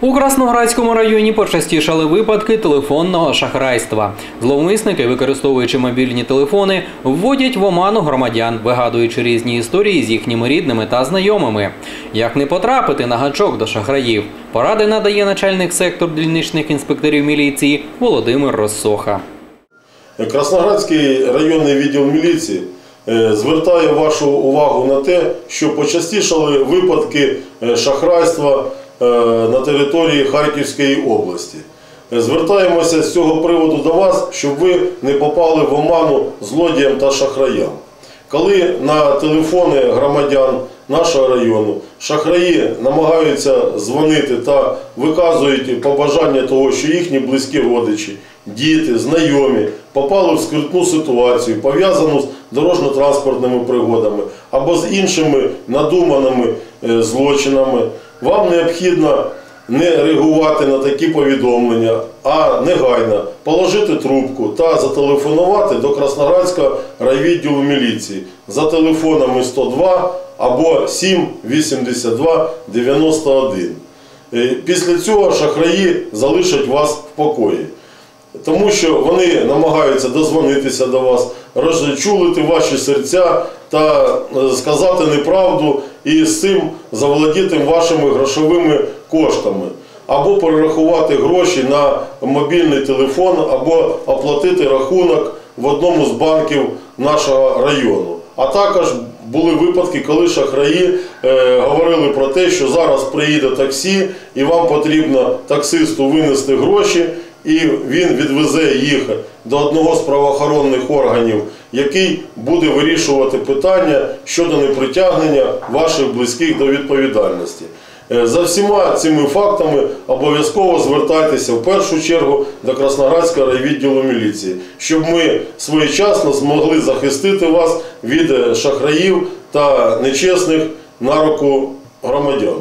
У Красноградському районі почастішали випадки телефонного шахрайства. Зловмисники, використовуючи мобільні телефони, вводять в оману громадян, вигадуючи різні історії з їхніми рідними та знайомими. Як не потрапити на гачок до шахраїв? Поради надає начальник сектору дільничних інспекторів міліції Володимир Россоха. Красноградський районний відділ міліції е, звертає вашу увагу на те, що почастішали випадки е, шахрайства на території Харківської області. Е, Звертаємося з цього приводу до вас, щоб ви не попали в оману злодіям та шахраям. Коли на телефони громадян нашого району шахраї намагаються дзвонити та виказують побажання того, що їхні близькі родичі, діти, знайомі попали в скрутну ситуацію, пов'язану з дорожньо-транспортними пригодами або з іншими надуманими е, злочинами, вам необхідно не реагувати на такі повідомлення, а негайно положити трубку та зателефонувати до Красноградського райвідділу міліції за телефонами 102 або 7 82 91. Е, Після цього шахраї залишать вас в покої. Тому що вони намагаються дозвонитися до вас, розчулити ваші серця та е, сказати неправду і з цим заволодіти вашими грошовими коштами. Або перерахувати гроші на мобільний телефон, або оплатити рахунок в одному з банків нашого району. А також були випадки, коли шахраї е, говорили про те, що зараз приїде таксі і вам потрібно таксисту винести гроші, і він відвезе їх до одного з правоохоронних органів, який буде вирішувати питання щодо непритягнення ваших близьких до відповідальності. Е, За всіма цими фактами обов'язково звертайтеся в першу чергу до Красноградського райвідділу міліції, щоб ми своєчасно змогли захистити вас від е, шахраїв та нечесних на руку громадян.